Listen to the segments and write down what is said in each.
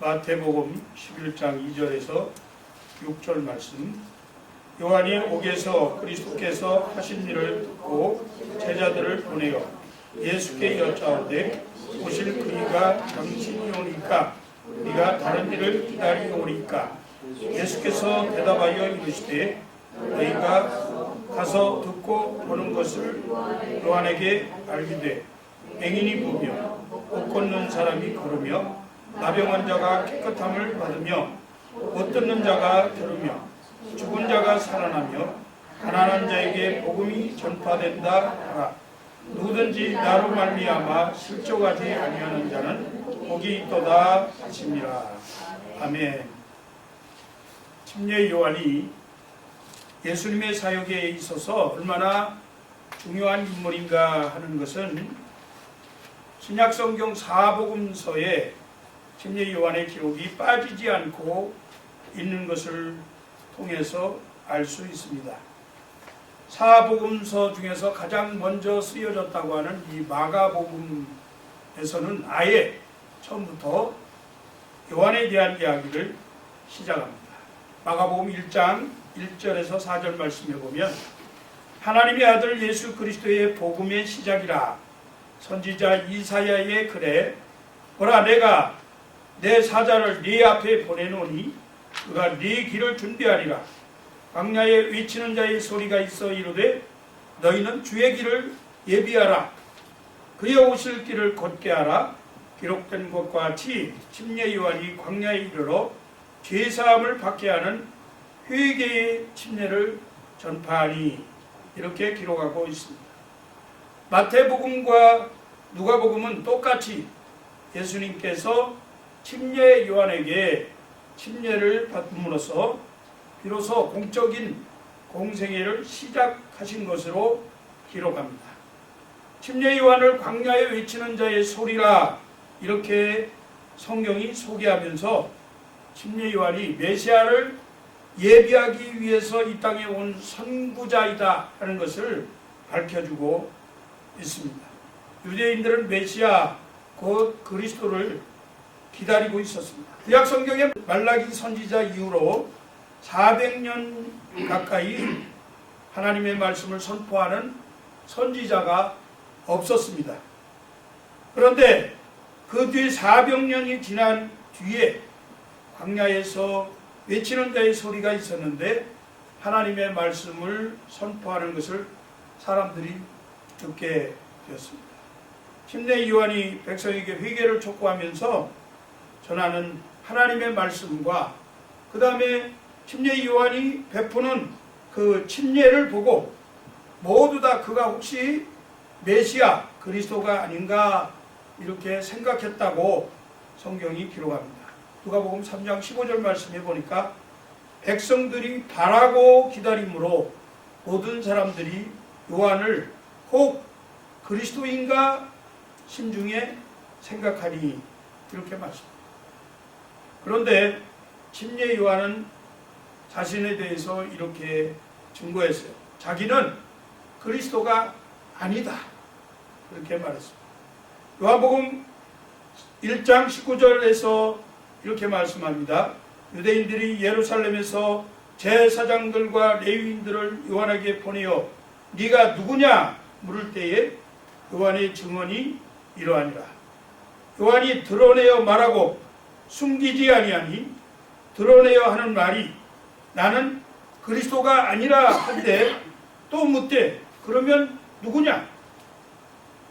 마태복음 11장 2절에서 6절 말씀. 요한이 옥에서 그리스도께서 하신 일을 듣고 제자들을 보내어 예수께 여짜오되 오실 그이가 당신이 오니까 우리가 다른 일을 기다리오리까. 예수께서 대답하여 이르시되 너희가 가서 듣고 보는 것을 요한에게 알기되 맹인이 보며 옷 걷는 사람이 걸으며 나병 환자가 깨끗함을 받으며 못 듣는 자가 들으며 죽은 자가 살아나며 가난한 자에게 복음이 전파된다 하라. 누구든지 나로 말미암아 실족하지 아니하는 자는 복이 있도다 하십니다. 아멘. 침례 요한이 예수님의 사역에 있어서 얼마나 중요한 인물인가 하는 것은 신약성경 사복음서에 침례 요한의 기록이 빠지지 않고 있는 것을 통해서 알 수 있습니다. 사복음서 중에서 가장 먼저 쓰여졌다고 하는 이 마가복음에서는 아예 처음부터 요한에 대한 이야기를 시작합니다. 마가복음 1장 1절에서 4절 말씀에 보면 하나님의 아들 예수 그리스도의 복음의 시작이라 선지자 이사야의 글에 보라 내가 내 사자를 네 앞에 보내노니 그가 네 길을 준비하리라. 광야에 외치는 자의 소리가 있어 이르되 너희는 주의 길을 예비하라. 그의 오실 길을 걷게 하라. 기록된 것과 같이 침례 요한이 광야에 이르러 죄 사함을 받게 하는 회개의 침례를 전파하니 이렇게 기록하고 있습니다. 마태복음과 누가복음은 똑같이 예수님께서 침례 요한에게 침례를 받음으로써 비로소 공적인 공생애를 시작하신 것으로 기록합니다. 침례 요한을 광야에 외치는 자의 소리라 이렇게 성경이 소개하면서 침례 요한이 메시아를 예비하기 위해서 이 땅에 온 선구자이다 하는 것을 밝혀주고 있습니다. 유대인들은 메시아 곧 그리스도를 기다리고 있었습니다. 구약 성경의 말라기 선지자 이후로 400년 가까이 하나님의 말씀을 선포하는 선지자가 없었습니다. 그런데 그 뒤에 400년이 지난 뒤에 광야에서 외치는 자의 소리가 있었는데 하나님의 말씀을 선포하는 것을 사람들이 듣게 되었습니다. 침례 요한이 백성에게 회개를 촉구하면서 전하는 하나님의 말씀과 그 다음에 침례 요한이 베푸는 그 침례를 보고 모두 다 그가 혹시 메시아 그리스도가 아닌가 이렇게 생각했다고 성경이 기록합니다. 누가복음 3장 15절 말씀해 보니까 백성들이 바라고 기다림으로 모든 사람들이 요한을 혹 그리스도인가 심중에 생각하니 이렇게 말씀. 그런데 침례 요한은 자신에 대해서 이렇게 증거했어요. 자기는 그리스도가 아니다. 그렇게 말했습니다. 요한복음 1장 19절에서 이렇게 말씀합니다. 유대인들이 예루살렘에서 제사장들과 레위인들을 요한에게 보내어 네가 누구냐 물을 때에 요한의 증언이 이러하니라. 요한이 드러내어 말하고 숨기지 아니하니 드러내어 하는 말이 나는 그리스도가 아니라 한데 또 묻되 그러면 누구냐?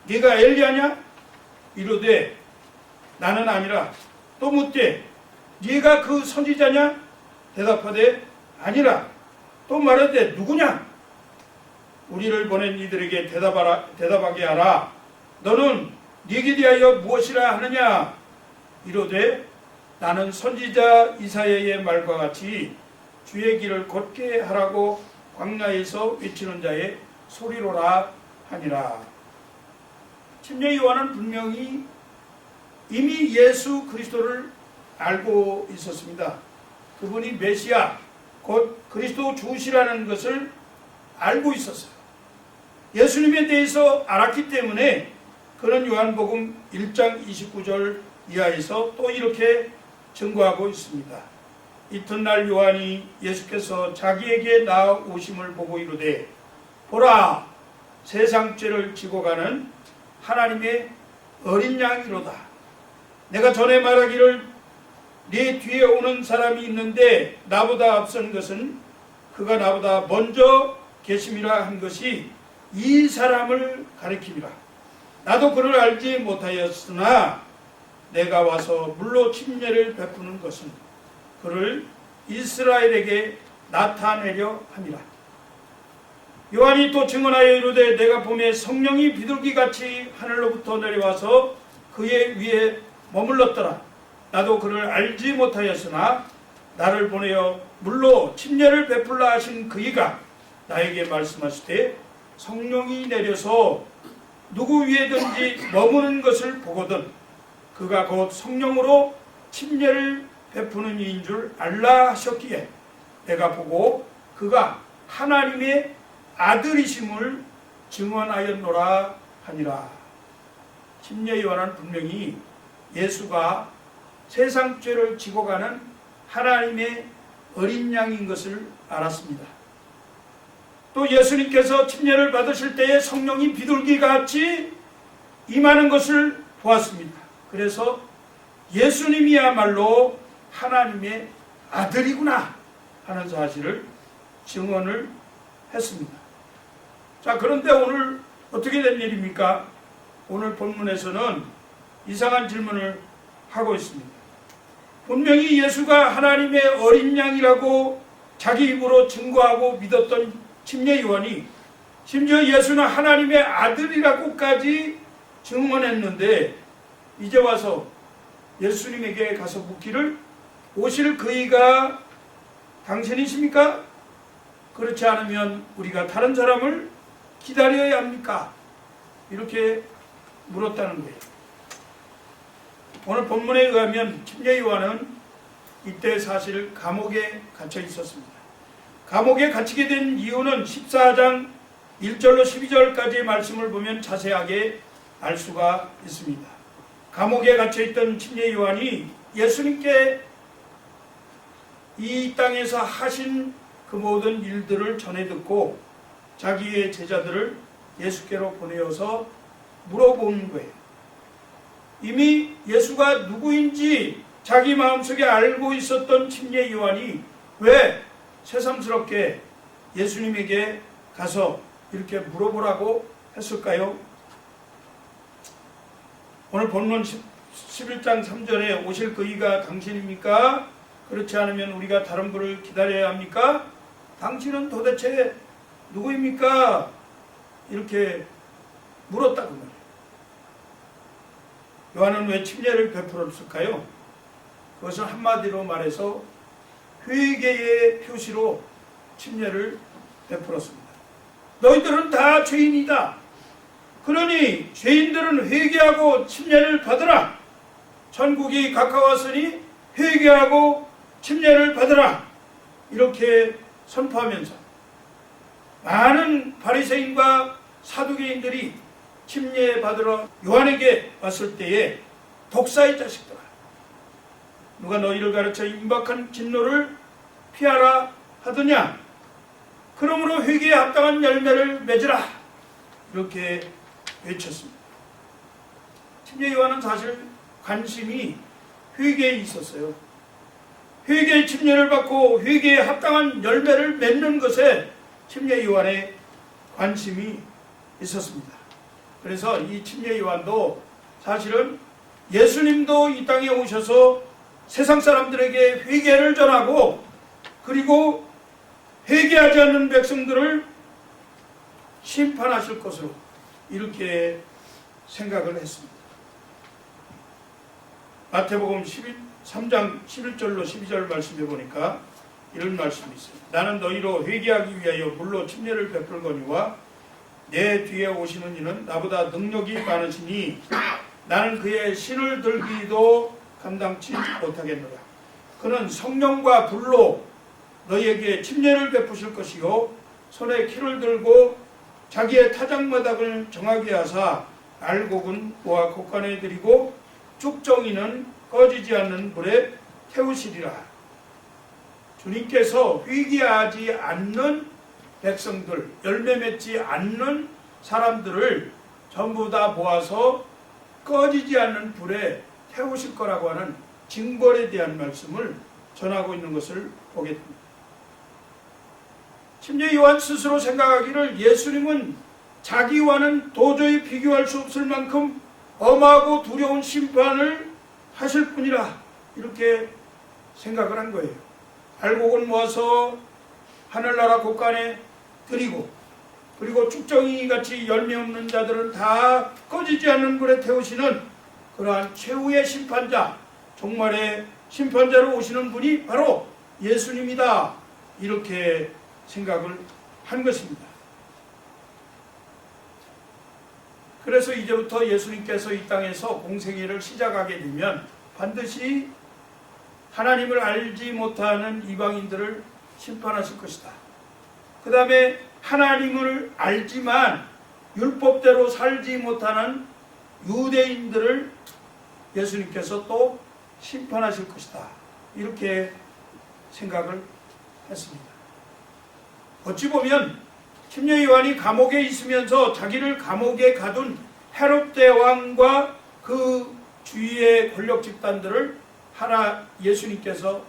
네가 엘리야냐? 이르되 나는 아니라 또 묻되 네가 그 선지자냐? 대답하되 아니라 또 말하되 누구냐? 우리를 보낸 이들에게 대답하라, 대답하게 하라. 너는 네게 대하여 무엇이라 하느냐? 이르되 나는 선지자 이사야의 말과 같이 주의 길을 걷게 하라고 광야에서 외치는 자의 소리로라 하니라. 침례 요한은 분명히 이미 예수 그리스도를 알고 있었습니다. 그분이 메시아 곧 그리스도 주시라는 것을 알고 있었어요. 예수님에 대해서 알았기 때문에 그는 요한복음 1장 29절 이하에서 또 이렇게 증거하고 있습니다. 이튿날 요한이 예수께서 자기에게 나오심을 보고 이르되 보라 세상 죄를 지고 가는 하나님의 어린 양이로다. 내가 전에 말하기를 네 뒤에 오는 사람이 있는데 나보다 앞선 것은 그가 나보다 먼저 계심이라 한 것이 이 사람을 가리킵니다. 나도 그를 알지 못하였으나 내가 와서 물로 침례를 베푸는 것은 그를 이스라엘에게 나타내려 함이라. 요한이 또 증언하여 이르되 내가 봄에 성령이 비둘기 같이 하늘로부터 내려와서 그의 위에 머물렀더라. 나도 그를 알지 못하였으나 나를 보내어 물로 침례를 베풀라 하신 그이가 나에게 말씀하시되 성령이 내려서 누구 위에든지 머무는 것을 보거든 그가 곧 성령으로 침례를 베푸는 이인 줄 알라 하셨기에 내가 보고 그가 하나님의 아들이심을 증언하였노라 하니라. 침례 요한은 분명히 예수가 세상 죄를 지고 가는 하나님의 어린 양인 것을 알았습니다. 또 예수님께서 침례를 받으실 때에 성령이 비둘기 같이 임하는 것을 보았습니다. 그래서 예수님이야말로 하나님의 아들이구나 하는 사실을 증언을 했습니다. 자, 그런데 오늘 어떻게 된 일입니까? 오늘 본문에서는 이상한 질문을 하고 있습니다. 분명히 예수가 하나님의 어린 양이라고 자기 입으로 증거하고 믿었던 침례 요한이 심지어 예수는 하나님의 아들이라고까지 증언했는데 이제 와서 예수님에게 가서 묻기를 오실 그이가 당신이십니까? 그렇지 않으면 우리가 다른 사람을 기다려야 합니까? 이렇게 물었다는 거예요. 오늘 본문에 의하면 침례 요한은 이때 사실 감옥에 갇혀 있었습니다. 감옥에 갇히게 된 이유는 14장 1절로 12절까지의 말씀을 보면 자세하게 알 수가 있습니다. 감옥에 갇혀 있던 침례 요한이 예수님께 이 땅에서 하신 그 모든 일들을 전해 듣고 자기의 제자들을 예수께로 보내어서 물어보는 거예요. 이미 예수가 누구인지 자기 마음속에 알고 있었던 침례 요한이 왜 새삼스럽게 예수님에게 가서 이렇게 물어보라고 했을까요? 오늘 본문 11장 3절에 오실 그이가 당신입니까? 그렇지 않으면 우리가 다른 분을 기다려야 합니까? 당신은 도대체 누구입니까? 이렇게 물었다고 말이에요. 요한은 왜 침례를 베풀었을까요? 그것은 한마디로 말해서 회개의 표시로 침례를 베풀었습니다. 너희들은 다 죄인이다. 그러니 죄인들은 회개하고 침례를 받으라. 천국이 가까웠으니 회개하고 침례를 받으라. 이렇게 선포하면서 많은 바리새인과 사두개인들이 침례 받으러 요한에게 왔을 때에 독사의 자식들아 누가 너희를 가르쳐 임박한 진노를 피하라 하더냐 그러므로 회개에 합당한 열매를 맺으라 이렇게 외쳤습니다. 침례 요한은 사실 관심이 회개에 있었어요. 회개의 침례를 받고 회개에 합당한 열매를 맺는 것에 침례 요한의 관심이 있었습니다. 그래서 이 침례 요한도 사실은 예수님도 이 땅에 오셔서 세상 사람들에게 회개를 전하고 그리고 회개하지 않는 백성들을 심판하실 것으로 이렇게 생각을 했습니다. 마태복음 11, 3장 11절로 12절 말씀해 보니까 이런 말씀이 있어요. 나는 너희로 회개하기 위하여 물로 침례를 베풀거니와 내 뒤에 오시는 이는 나보다 능력이 많으시니 나는 그의 신을 들기도 감당치 못하겠노라. 그는 성령과 불로 너희에게 침례를 베푸실 것이요 손에 키를 들고 자기의 타작마당을 정하게 하사 알곡은 모아 곡간에 들이고 쭉정이는 꺼지지 않는 불에 태우시리라. 주님께서 회개하지 않는 백성들, 열매 맺지 않는 사람들을 전부 다 모아서 꺼지지 않는 불에 태우실 거라고 하는 징벌에 대한 말씀을 전하고 있는 것을 보게 됩니다. 심지어 요한 스스로 생각하기를 예수님은 자기와는 도저히 비교할 수 없을 만큼 엄하고 두려운 심판을 하실 뿐이라 이렇게 생각을 한 거예요. 알곡을 모아서 하늘나라 곳간에 드리고 그리고 축정이 같이 열매 없는 자들은 다 꺼지지 않는 불에 태우시는 그러한 최후의 심판자, 종말의 심판자로 오시는 분이 바로 예수님이다. 이렇게 생각을 한 것입니다. 그래서 이제부터 예수님께서 이 땅에서 공생애를 시작하게 되면 반드시 하나님을 알지 못하는 이방인들을 심판하실 것이다. 그 다음에 하나님을 알지만 율법대로 살지 못하는 유대인들을 예수님께서 또 심판하실 것이다. 이렇게 생각을 했습니다. 어찌 보면 요한이 감옥에 있으면서 자기를 감옥에 가둔 헤롯 대왕과 그 주위의 권력 집단들을 하나 예수님께서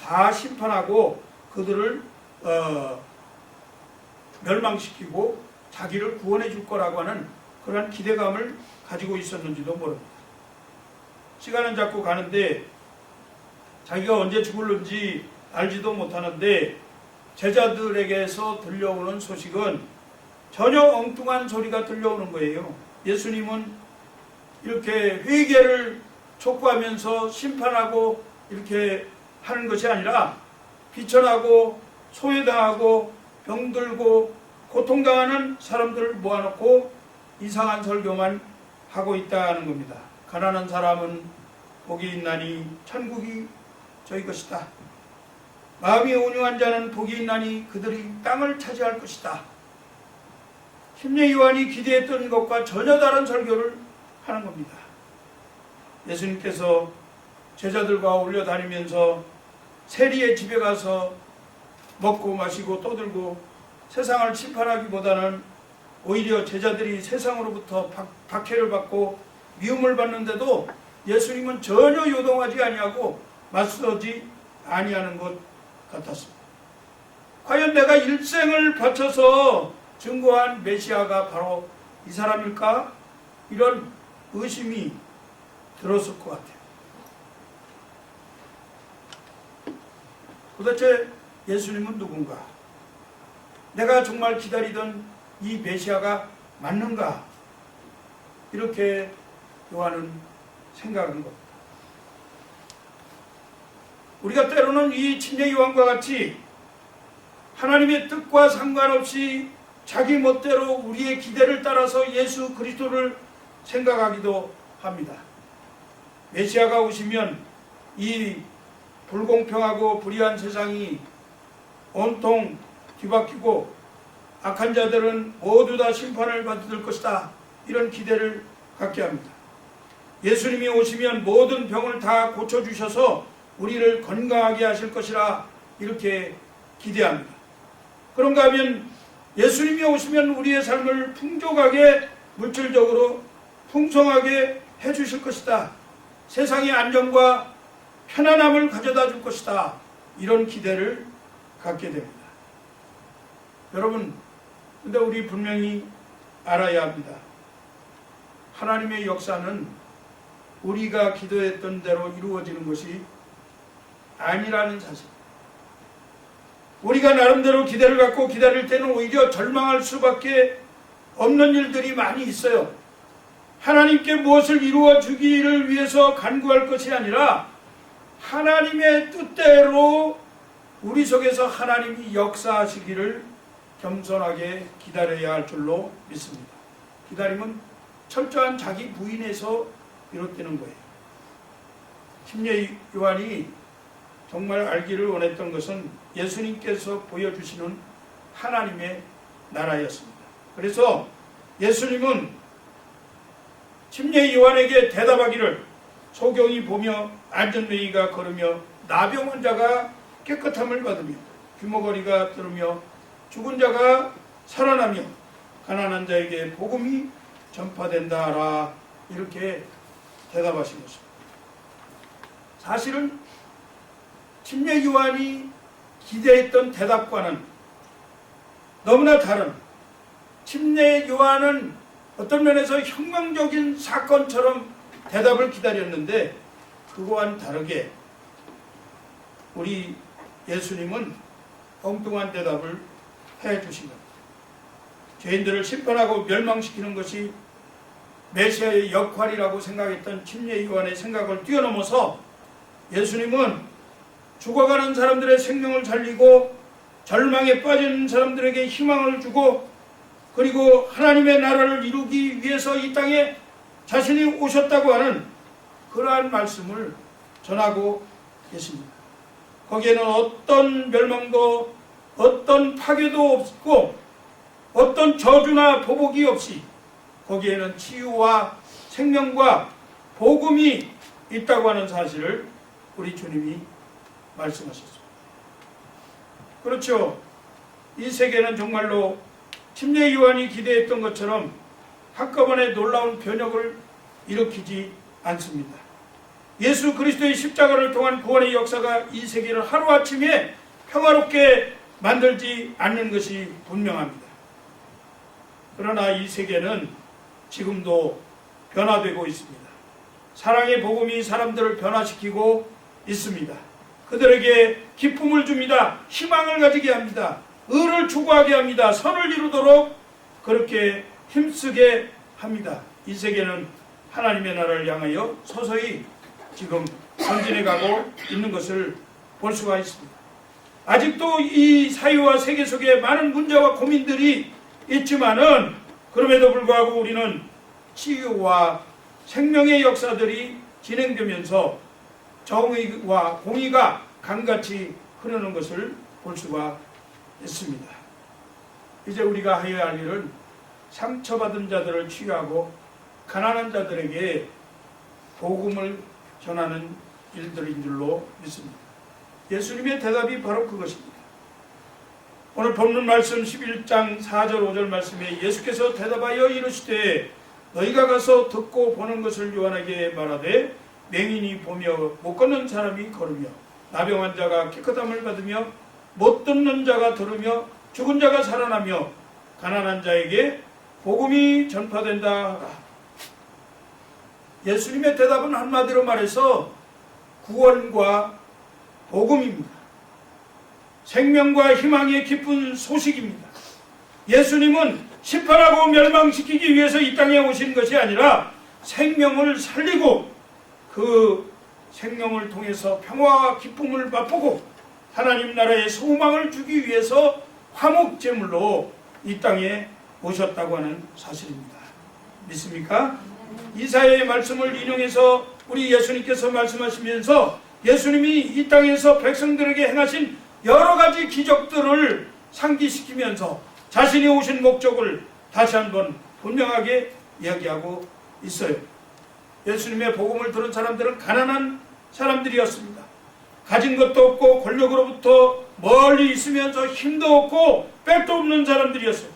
다 심판하고 그들을 어, 멸망시키고 자기를 구원해 줄 거라고 하는 그런 기대감을 가지고 있었는지도 모릅니다. 시간은 자꾸 가는데 자기가 언제 죽을는지 알지도 못하는데 제자들에게서 들려오는 소식은 전혀 엉뚱한 소리가 들려오는 거예요. 예수님은 이렇게 회개를 촉구하면서 심판하고 이렇게 하는 것이 아니라 비천하고 소외당하고 병들고 고통당하는 사람들을 모아놓고 이상한 설교만 하고 있다는 겁니다. 가난한 사람은 복이 있나니 천국이 저희 것이다. 마음이 온유한 자는 복이 있나니 그들이 땅을 차지할 것이다. 심리 요한이 기대했던 것과 전혀 다른 설교를 하는 겁니다. 예수님께서 제자들과 올려 다니면서 세리의 집에 가서 먹고 마시고 떠들고 세상을 심판하기보다는 오히려 제자들이 세상으로부터 박, 박해를 받고 미움을 받는데도 예수님은 전혀 요동하지 아니하고 맞서지 아니하는 것 같았습니다. 과연 내가 일생을 바쳐서 증거한 메시아가 바로 이 사람일까? 이런 의심이 들었을 것 같아요. 도대체 예수님은 누군가? 내가 정말 기다리던 이 메시아가 맞는가? 이렇게 요한은 생각한 겁니다. 우리가 때로는 이 침례 요한과 같이 하나님의 뜻과 상관없이 자기 멋대로 우리의 기대를 따라서 예수 그리스도를 생각하기도 합니다. 메시아가 오시면 이 불공평하고 불의한 세상이 온통 뒤바뀌고 악한 자들은 모두 다 심판을 받을 것이다. 이런 기대를 갖게 합니다. 예수님이 오시면 모든 병을 다 고쳐주셔서 우리를 건강하게 하실 것이라 이렇게 기대합니다. 그런가 하면 예수님이 오시면 우리의 삶을 풍족하게 물질적으로 풍성하게 해주실 것이다. 세상의 안정과 편안함을 가져다 줄 것이다. 이런 기대를 갖게 됩니다. 여러분, 근데 우리 분명히 알아야 합니다. 하나님의 역사는 우리가 기도했던 대로 이루어지는 것이 아니라는 사실. 우리가 나름대로 기대를 갖고 기다릴 때는 오히려 절망할 수밖에 없는 일들이 많이 있어요. 하나님께 무엇을 이루어 주기를 위해서 간구할 것이 아니라 하나님의 뜻대로 우리 속에서 하나님이 역사하시기를 겸손하게 기다려야 할 줄로 믿습니다. 기다림은 철저한 자기 부인에서 비롯되는 거예요. 심리 요한이 정말 알기를 원했던 것은 예수님께서 보여주시는 하나님의 나라였습니다. 그래서 예수님은 침례 요한에게 대답하기를 소경이 보며 안전뱅이가 걸으며 나병 환자가 깨끗함을 받으며 귀머거리가 들으며 죽은 자가 살아나며 가난한 자에게 복음이 전파된다라 이렇게 대답하신 것입니다. 사실은 침례 요한이 기대했던 대답과는 너무나 다른 침례 요한은 어떤 면에서 혁명적인 사건처럼 대답을 기다렸는데 그거와는 다르게 우리 예수님은 엉뚱한 대답을 해 주신 겁니다. 죄인들을 심판하고 멸망시키는 것이 메시아의 역할이라고 생각했던 침례 요한의 생각을 뛰어넘어서 예수님은 죽어가는 사람들의 생명을 살리고 절망에 빠진 사람들에게 희망을 주고 그리고 하나님의 나라를 이루기 위해서 이 땅에 자신이 오셨다고 하는 그러한 말씀을 전하고 계십니다. 거기에는 어떤 멸망도 어떤 파괴도 없고 어떤 저주나 보복이 없이 거기에는 치유와 생명과 복음이 있다고 하는 사실을 우리 주님이 말씀하셨습니다. 그렇죠. 이 세계는 정말로 침례 요한이 기대했던 것처럼 한꺼번에 놀라운 변혁을 일으키지 않습니다. 예수 그리스도의 십자가를 통한 구원의 역사가 이 세계를 하루아침에 평화롭게 만들지 않는 것이 분명합니다. 그러나 이 세계는 지금도 변화되고 있습니다. 사랑의 복음이 사람들을 변화시키고 있습니다. 그들에게 기쁨을 줍니다. 희망을 가지게 합니다. 의를 추구하게 합니다. 선을 이루도록 그렇게 힘쓰게 합니다. 이 세계는 하나님의 나라를 향하여 서서히 지금 전진해 가고 있는 것을 볼 수가 있습니다. 아직도 이 사회와 세계 속에 많은 문제와 고민들이 있지만은 그럼에도 불구하고 우리는 치유와 생명의 역사들이 진행되면서 정의와 공의가 강같이 흐르는 것을 볼 수가 있습니다. 이제 우리가 해야 할 일은 상처받은 자들을 치유하고 가난한 자들에게 복음을 전하는 일들인 줄로 믿습니다. 예수님의 대답이 바로 그것입니다. 오늘 본문 말씀 11장 4절 5절 말씀에 예수께서 대답하여 이르시되 너희가 가서 듣고 보는 것을 요한에게 말하되 맹인이 보며 못 걷는 사람이 걸으며 나병 환자가 깨끗함을 받으며 못 듣는 자가 들으며 죽은 자가 살아나며 가난한 자에게 복음이 전파된다. 예수님의 대답은 한마디로 말해서 구원과 복음입니다. 생명과 희망의 기쁜 소식입니다. 예수님은 심판하고 멸망시키기 위해서 이 땅에 오신 것이 아니라 생명을 살리고 그 생명을 통해서 평화와 기쁨을 맛보고 하나님 나라의 소망을 주기 위해서 화목제물로 이 땅에 오셨다고 하는 사실입니다. 믿습니까? 이사야의 말씀을 인용해서 우리 예수님께서 말씀하시면서 예수님이 이 땅에서 백성들에게 행하신 여러 가지 기적들을 상기시키면서 자신이 오신 목적을 다시 한번 분명하게 이야기하고 있어요. 예수님의 복음을 들은 사람들은 가난한 사람들이었습니다. 가진 것도 없고 권력으로부터 멀리 있으면서 힘도 없고 백도 없는 사람들이었어요.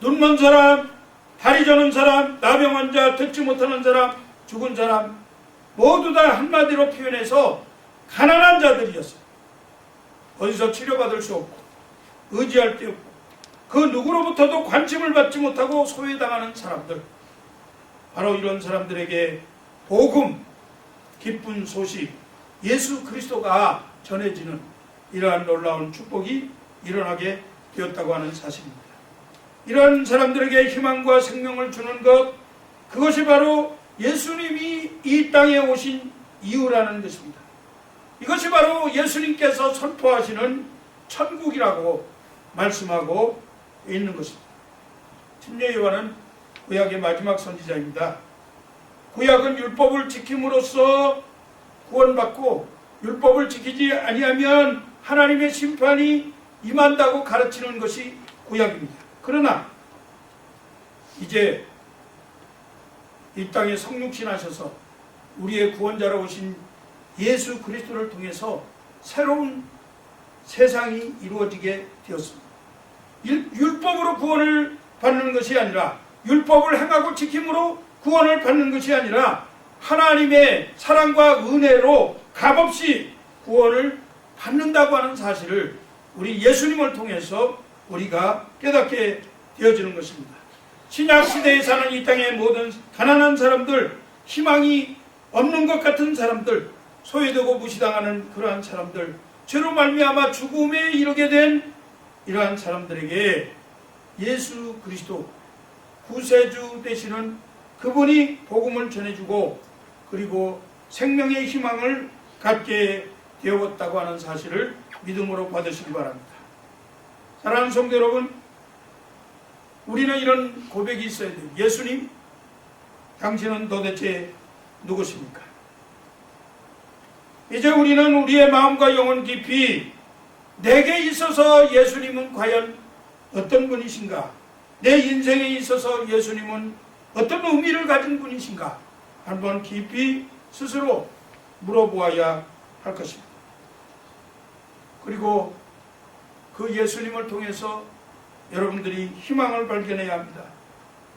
눈먼 사람, 다리 저는 사람, 나병 환자, 듣지 못하는 사람, 죽은 사람 모두 다 한마디로 표현해서 가난한 자들이었어요. 어디서 치료받을 수 없고 의지할 데 없고 그 누구로부터도 관심을 받지 못하고 소외당하는 사람들 바로 이런 사람들에게 복음, 기쁜 소식, 예수 그리스도가 전해지는 이러한 놀라운 축복이 일어나게 되었다고 하는 사실입니다. 이런 사람들에게 희망과 생명을 주는 것, 그것이 바로 예수님이 이 땅에 오신 이유라는 것입니다. 이것이 바로 예수님께서 선포하시는 천국이라고 말씀하고 있는 것입니다. 침례 요한은 구약의 마지막 선지자입니다. 구약은 율법을 지킴으로써 구원받고 율법을 지키지 아니하면 하나님의 심판이 임한다고 가르치는 것이 구약입니다. 그러나 이제 이 땅에 성육신 하셔서 우리의 구원자로 오신 예수 그리스도를 통해서 새로운 세상이 이루어지게 되었습니다. 율- 율법으로 구원을 받는 것이 아니라 율법을 행하고 지킴으로 구원을 받는 것이 아니라 하나님의 사랑과 은혜로 값없이 구원을 받는다고 하는 사실을 우리 예수님을 통해서 우리가 깨닫게 되어지는 것입니다. 신약 시대에 사는 이 땅의 모든 가난한 사람들, 희망이 없는 것 같은 사람들, 소외되고 무시당하는 그러한 사람들, 죄로 말미암아 죽음에 이르게 된 이러한 사람들에게 예수 그리스도 구세주 되시는 그분이 복음을 전해주고 그리고 생명의 희망을 갖게 되었다고 하는 사실을 믿음으로 받으시기 바랍니다. 사랑하는 성도 여러분, 우리는 이런 고백이 있어야 돼요. 예수님, 당신은 도대체 누구십니까? 이제 우리는 우리의 마음과 영혼 깊이 내게 있어서 예수님은 과연 어떤 분이신가? 내 인생에 있어서 예수님은 어떤 의미를 가진 분이신가? 한번 깊이 스스로 물어보아야 할 것입니다. 그리고 그 예수님을 통해서 여러분들이 희망을 발견해야 합니다.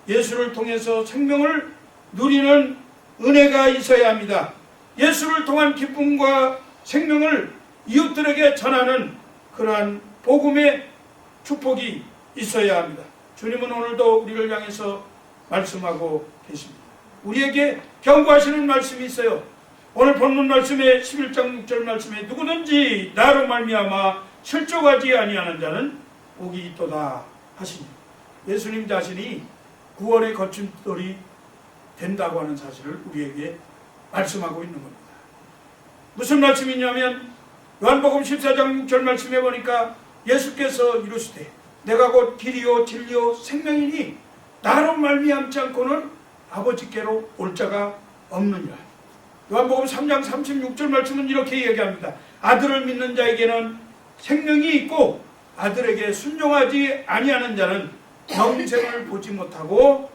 예수를 통해서 생명을 누리는 은혜가 있어야 합니다. 예수를 통한 기쁨과 생명을 이웃들에게 전하는 그러한 복음의 축복이 있어야 합니다. 주님은 오늘도 우리를 향해서 말씀하고 계십니다. 우리에게 경고하시는 말씀이 있어요. 오늘 본문 말씀에 11장 6절 말씀에 누구든지 나로 말미암아 실족하지 아니하는 자는 복이 있도다 하시니 예수님 자신이 구원의 거침돌이 된다고 하는 사실을 우리에게 말씀하고 있는 겁니다. 무슨 말씀이냐면 요한복음 14장 6절 말씀해 보니까 예수께서 이르시되 내가 곧 길이요 진리요 생명이니 나로 말미암지 않고는 아버지께로 올 자가 없느니라. 요한복음 3장 36절 말씀은 이렇게 얘기합니다. 아들을 믿는 자에게는 생명이 있고 아들에게 순종하지 아니하는 자는 영생을 보지 못하고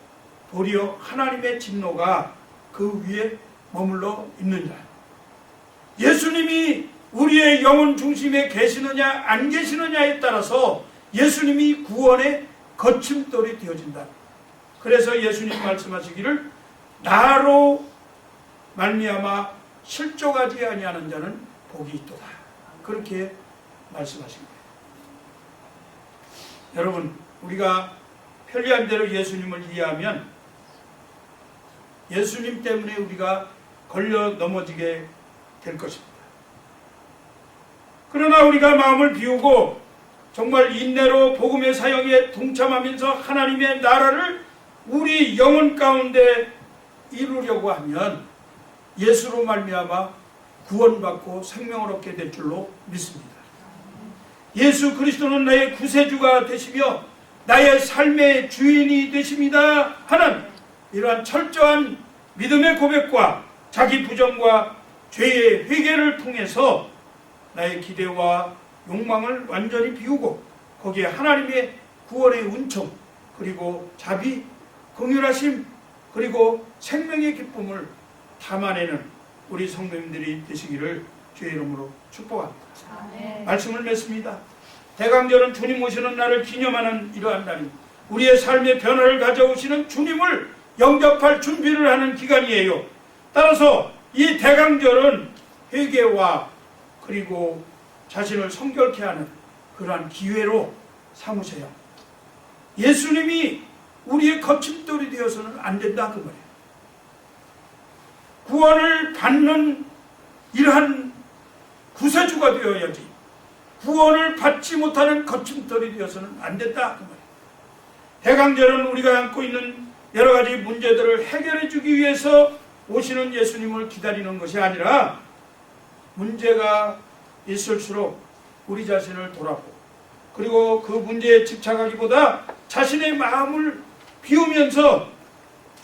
도리어 하나님의 진노가 그 위에 머물러 있느니라. 예수님이 우리의 영혼 중심에 계시느냐 안 계시느냐에 따라서 예수님이 구원의 거침돌이 되어진다. 그래서 예수님 말씀하시기를 나로 말미암아 실족하지 아니하는 자는 복이 있도다. 그렇게 말씀하신 거예요. 여러분, 우리가 편리한 대로 예수님을 이해하면 예수님 때문에 우리가 걸려 넘어지게 될 것입니다. 그러나 우리가 마음을 비우고 정말 인내로 복음의 사역에 동참하면서 하나님의 나라를 우리 영혼 가운데 이루려고 하면 예수로 말미암아 구원받고 생명을 얻게 될 줄로 믿습니다. 예수 그리스도는 나의 구세주가 되시며 나의 삶의 주인이 되십니다 하는 이러한 철저한 믿음의 고백과 자기 부정과 죄의 회개를 통해서 나의 기대와 욕망을 완전히 비우고 거기에 하나님의 구원의 은총 그리고 자비, 긍휼하심 그리고 생명의 기쁨을 담아내는 우리 성도님들이 되시기를 주의 이름으로 축복합니다. 말씀을 맺습니다. 대강절은 주님 오시는 날을 기념하는 이러한 날입니다. 우리의 삶의 변화를 가져오시는 주님을 영접할 준비를 하는 기간이에요. 따라서 이 대강절은 회개와 그리고 자신을 성결케 하는 그러한 기회로 삼으세요. 예수님이 우리의 거침돌이 되어서는 안 된다 그 말이에요. 구원을 받는 이러한 구세주가 되어야지 구원을 받지 못하는 거침돌이 되어서는 안 된다 그 말이에요. 대강절은 우리가 안고 있는 여러 가지 문제들을 해결해 주기 위해서 오시는 예수님을 기다리는 것이 아니라 문제가 있을수록 우리 자신을 돌아보고 그리고 그 문제에 집착하기보다 자신의 마음을 비우면서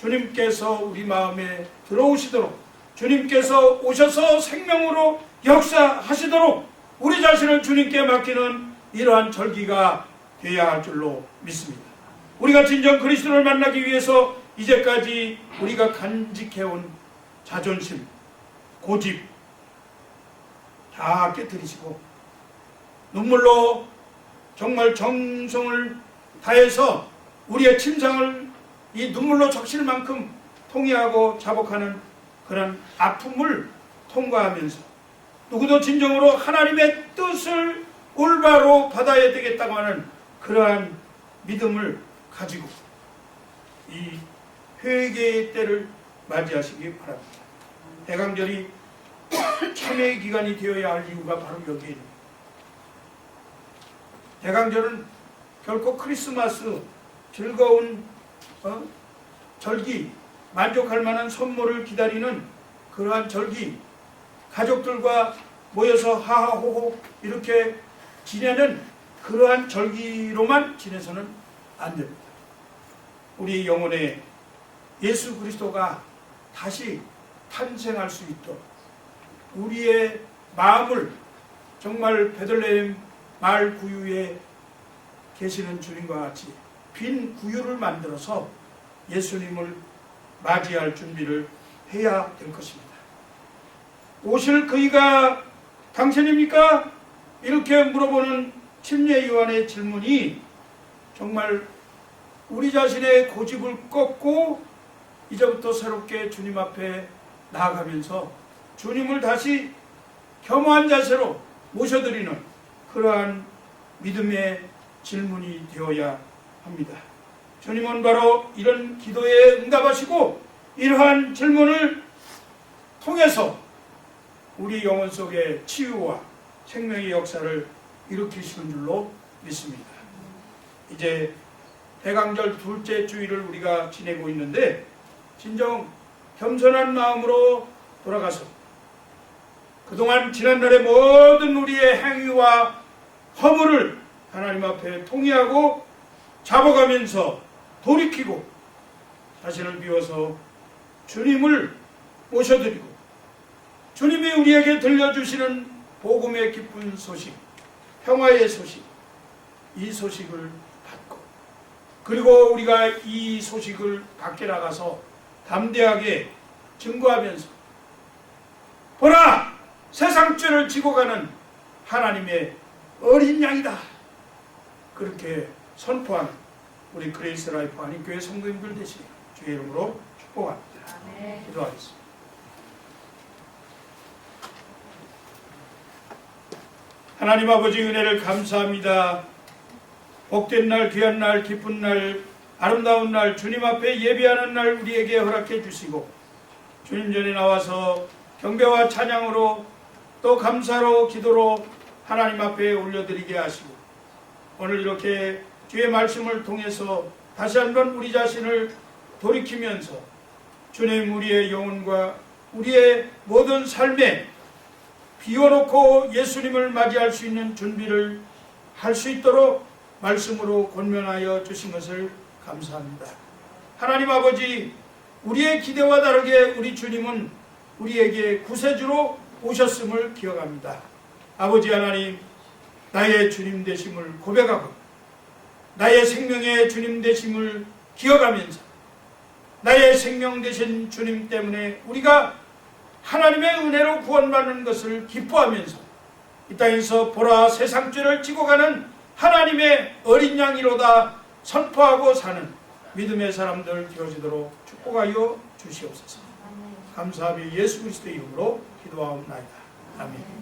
주님께서 우리 마음에 들어오시도록 주님께서 오셔서 생명으로 역사하시도록 우리 자신을 주님께 맡기는 이러한 절기가 되어야 할 줄로 믿습니다. 우리가 진정 그리스도를 만나기 위해서 이제까지 우리가 간직해온 자존심, 고집 다 깨뜨리시고 눈물로 정말 정성을 다해서 우리의 침상을 이 눈물로 적실 만큼 통해하고 자복하는 그런 아픔을 통과하면서 누구도 진정으로 하나님의 뜻을 올바로 받아야 되겠다고 하는 그러한 믿음을 가지고 이 회개의 때를 맞이하시기 바랍니다. 대강절이 참회의 기간이 되어야 할 이유가 바로 여기에 있습니다. 대강절은 결코 크리스마스 즐거운 어? 절기 만족할 만한 선물을 기다리는 그러한 절기 가족들과 모여서 하하호호 이렇게 지내는 그러한 절기로만 지내서는 안 됩니다. 우리 영혼에 예수 그리스도가 다시 탄생할 수 있도록 우리의 마음을 정말 베들레헴 말 구유에 계시는 주님과 같이 빈 구유를 만들어서 예수님을 맞이할 준비를 해야 될 것입니다. 오실 그이가 당신입니까? 이렇게 물어보는 침례 요한의 질문이 정말 우리 자신의 고집을 꺾고 이제부터 새롭게 주님 앞에 나아가면서 주님을 다시 겸허한 자세로 모셔드리는 그러한 믿음의 질문이 되어야 합니다. 주님은 바로 이런 기도에 응답하시고 이러한 질문을 통해서 우리 영혼 속에 치유와 생명의 역사를 일으키시는 줄로 믿습니다. 이제 대강절 둘째 주일을 우리가 지내고 있는데 진정 겸손한 마음으로 돌아가서 그동안 지난날의 모든 우리의 행위와 허물을 하나님 앞에 통의하고 잡아가면서 돌이키고 자신을 비워서 주님을 모셔드리고 주님이 우리에게 들려주시는 복음의 기쁜 소식, 평화의 소식, 이 소식을 받고 그리고 우리가 이 소식을 밖에 나가서 담대하게 증거하면서 보라 세상 죄를 지고 가는 하나님의 어린 양이다. 그렇게 선포하는 우리 그레이스 라이프 한인교회 성도님들 되시길 주의 이름으로 축복합니다. 기도하겠습니다. 하나님 아버지 은혜를 감사합니다. 복된 날, 귀한 날, 기쁜 날, 아름다운 날, 주님 앞에 예배하는 날 우리에게 허락해 주시고 주님 전에 나와서 경배와 찬양으로 또 감사로 기도로 하나님 앞에 올려드리게 하시고 오늘 이렇게 주의 말씀을 통해서 다시 한번 우리 자신을 돌이키면서 주님 우리의 영혼과 우리의 모든 삶에 비워놓고 예수님을 맞이할 수 있는 준비를 할 수 있도록 말씀으로 권면하여 주신 것을 감사합니다. 하나님 아버지, 우리의 기대와 다르게 우리 주님은 우리에게 구세주로 오셨음을 기억합니다. 아버지 하나님, 나의 주님 되심을 고백하고, 나의 생명의 주님 되심을 기억하면서, 나의 생명 되신 주님 때문에 우리가 하나님의 은혜로 구원받는 것을 기뻐하면서 이 땅에서 보라 세상 죄를 지고 가는 하나님의 어린 양이로다 선포하고 사는 믿음의 사람들 되어지도록 축복하여 주시옵소서. 감사하며 예수 그리스도의 이름으로 기도하옵나이다. 아멘.